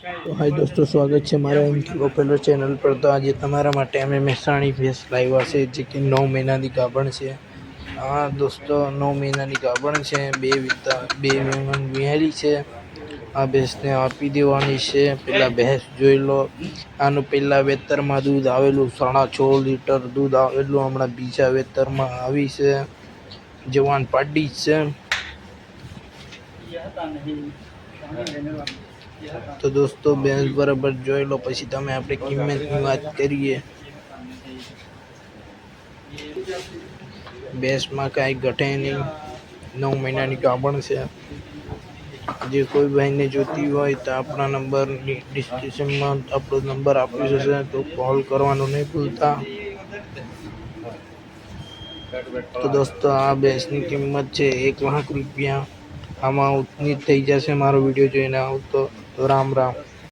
તો હાય દોસ્તો, સ્વાગત છે મારા એમ કે ગોપેલર ચેનલ પર. તો આજે તમારા માટે અમે મહેસાણી ભેંસ લાવ્યા છે, જે કે નવ મહિનાની ગાભણ છે. હા દોસ્તો, નવ મહિનાની ગાભણ છે. બે બે મહિનાની વિહારી છે. આ ભેંસને આપી દેવાની છે. પહેલાં ભેંસ જોઈ લો. આનું પહેલાં વેતરમાં દૂધ આવેલું, સાડા છ લીટર દૂધ આવેલું હમણાં બીજા વેતરમાં આવી છે. જવાન પાડી છે. તો દોસ્તો ભેંસ બરાબર જોઈ લો, પછી તમે આપણે કિંમતની વાત કરીએ. બેસમાં કાંઈ ઘટે નહીં. નવ મહિનાની કાપણ છે. જે કોઈ ભાઈને જોતી હોય તો આપણા નંબરની ડિસ્ક્રિપ્શનમાં આપણો નંબર આપ્યો હશે તો કોલ કરવાનો નહીં ભૂલતા. તો દોસ્તો, આ બેસની કિંમત છે એક લાખ રૂપિયા. આમાં ઉતની થઈ જશે મારો વીડિયો જોઈને આવતો. તો રામ રામ.